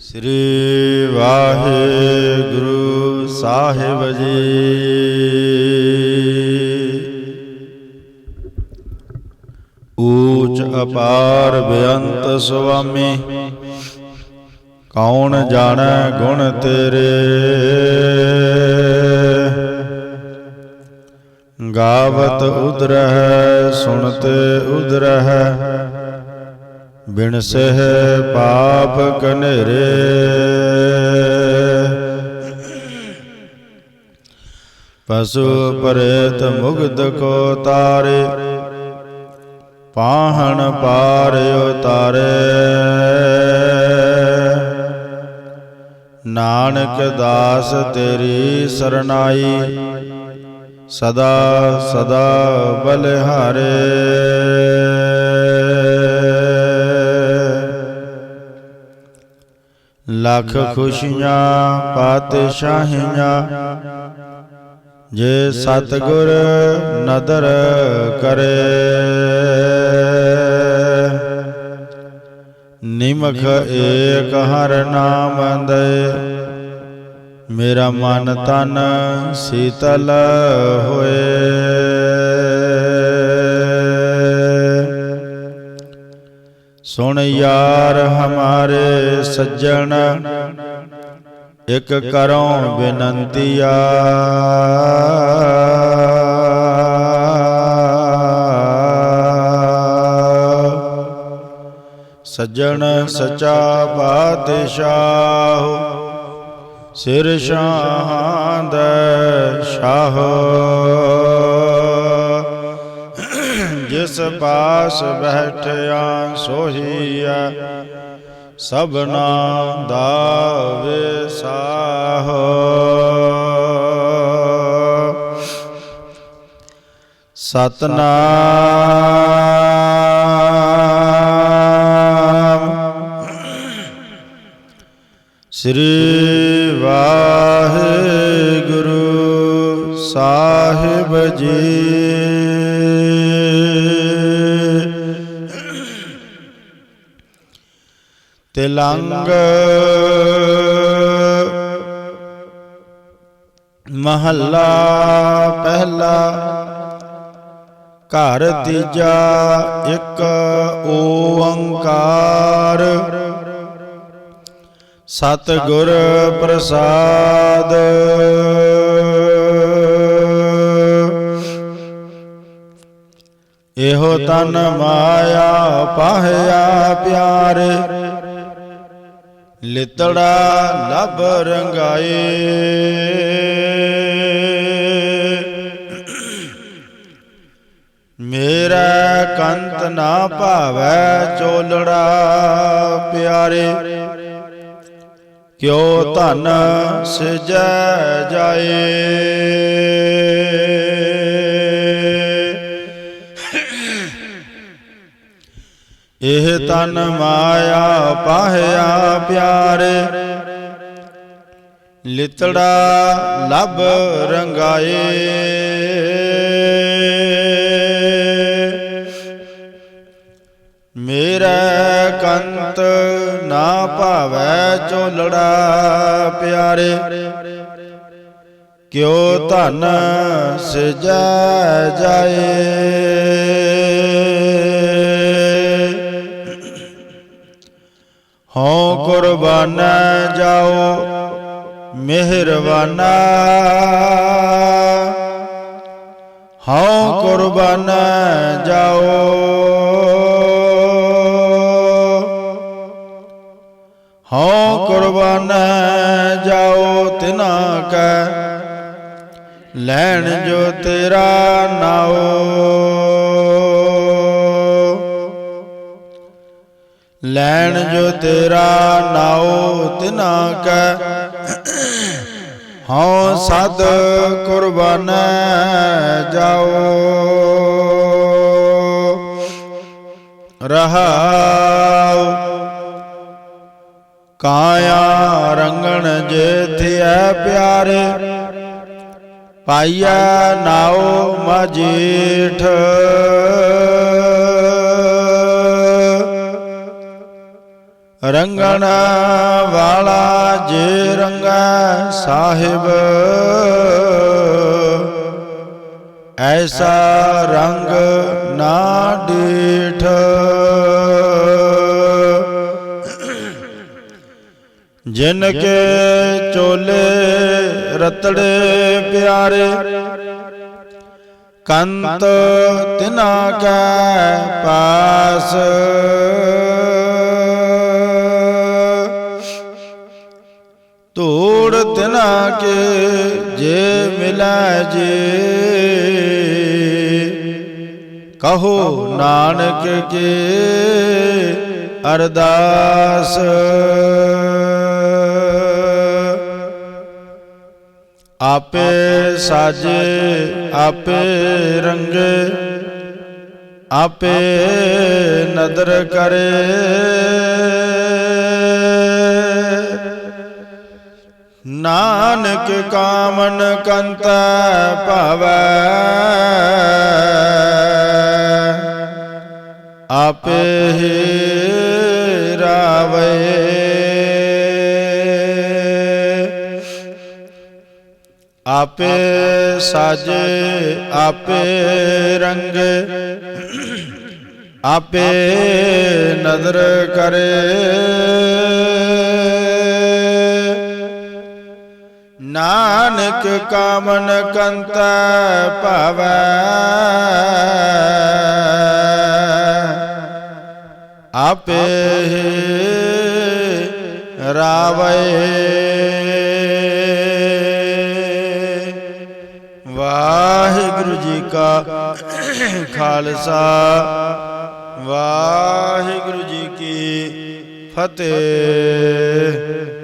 ਸ੍ਰੀ ਵਾਹਿਗੁਰੂ ਸਾਹਿਬ ਜੀ। ਊਚ ਅਪਾਰ ਬੇਅੰਤ ਸੁਆਮੀ ਕੌਣ ਜਾਣੈ ਗੁਣ ਤੇਰੇ? ਗਾਵਤ ਉਦਰਹਿ ਸੁਣਤ ਉਦਰਹਿ ਬਿਨ ਸਹਿ ਪਾਪ ਕਨੇਰੇ ਪਸੂ ਪਰੇਤ ਮੁਗਧ ਕੋ ਤਾਰੇ, ਪਾਹਣ ਪਾਰ ਉਤਾਰੇ ਨਾਨਕ ਦਾਸ ਤੇਰੀ ਸਰਨਾਈ ਸਦਾ ਸਦਾ ਬਲਿਹਾਰੇ। ਲੱਖ ਖੁਸ਼ੀਆਂ ਪਾਤਸ਼ਾਹੀਆਂ ਜੇ ਸਤਗੁਰ ਨਦਰ ਕਰੇ। ਨਿਮਖ ਏਕ ਹਰ ਨਾਮ ਦੇ ਮੇਰਾ ਮਨ ਤਨ ਸੀਤਲ ਹੋਏ। ਸੁਣ ਯਾਰ ਹਮਾਰੇ ਸੱਜਣ, ਇਕ ਕਰੋ ਬੇਨੰਤੀਆ ਸੱਜਣ ਸਚਾ ਬਾਦਸ਼ਾਹ ਸਿਰ ਸ਼ਾਹਾਂ ਦਾ ਸ਼ਾਹ। ਜਿਸ ਪਾਸ ਬੈਠਿਆ ਸੋਹੀਆ ਸਭਨਾ ਦਾ ਵਿਸਾਹ। ਸਤਨਾਮ। ਸ੍ਰੀ ਸਾਹਿਬ ਜੀ। ਤਿਲੰਗ ਮਹੱਲਾ ਪਹਿਲਾ ਘਰ ਤੀਜਾ ਇੱਕ ਓੰਕਾਰ। ਸਤਿਗੁਰ ਪ੍ਰਸਾਦ। ਇਹੋ ਤਨ ਮਾਇਆ ਪਾਹਿਆ ਪਿਆਰੇ। ਲਿਤੜਾ ਲਬ ਰੰਗਾਏ ਮੇਰਾ ਕੰਤ ਨਾ ਭਾਵੈ ਚੋਲੜਾ ਪਿਆਰੇ। ਕਿਉ ਧਨ ਸਿਜੈ ਜਾਏ। ਇਹ ਤਨ ਮਾਇਆ ਪਾਹਿਆ ਪਿਆਰੇ। ਲਿਤੜਾ ਲਬ ਰੰਗਾਏ। ਮੇਰਾ ਕੰਤ ਨਾ ਭਾਵੈ ਚੋਲੜਾ ਪਿਆਰੇ। ਕਿਉ ਧਨ ਸਿਜੈ ਜਾਏ। ਹਉ ਕੁਰਬਾਨ ਜਾਓ, ਮਿਹਰਬਾਨਾ। ਹਉ ਕੁਰਬਾਨ ਜਾਓ। ਹਉ ਕੁਰਬਾਨ ਜਾਓ ਤਿਨਾ ਕੈ, ਲੈਣ ਜੋ ਤੇਰਾ ਨਾਓ ਲੈਣ ਜੋ ਤੇਰਾ ਨਾਓ ਤਿਨਾ ਕੈ। ਹਉ ਸਦ ਕੁਰਬਾਨ ਜਾਓ ਰਹਾਉ। ਕਾਇਆ ਰੰਗਣ ਜੇਥਿਐ ਪਿਆਰੇ। ਪਾਈਐ ਨਾਉ ਮਜੀਠ। ਰੰਗਣ ਵਾਲਾ ਜੇ ਰੰਗੈ ਸਾਹਿਬ। ਐਸਾ ਰੰਗ ਨਾ ਡੀਠ। ਜਿਨ ਕੇ ਚੋਲੇ ਰਤੜੇ ਪਿਆਰੇ, ਕੰਤ ਤਿਨਾ ਕੈ ਪਾਸ। ਤਿਨਾ ਕੇ ਜੇ ਮਿਲੈ ਜੇ। ਕਹੋ ਨਾਨਕ ਕੇ ਅਰਦਾਸ। ਆਪੇ ਸਾਜੇ, ਆਪੇ ਰੰਗੇ, ਆਪੇ ਨਦਰ ਕਰੇ। ਨਾਨਕ ਕਾਮਨ ਕੰਤ ਭਾਵੈ। ਆਪੇ ਹੀ ਰਾਵੇ। ਆਪੇ ਸਾਜੇ ਆਪੇ ਰੰਗ। ਆਪੇ ਨਦਰ ਕਰੇ। ਨਾਨਕ ਕਾਮਨ ਕੰਤ ਭਾਵੈ ਆਪੇ ਰਾਵੇ ਵਾਹਿਗੁਰੂ ਜੀ ਕਾ ਖਾਲਸਾ ਵਾਹਿਗੁਰੂ ਜੀ ਕੀ ਫਤਿਹ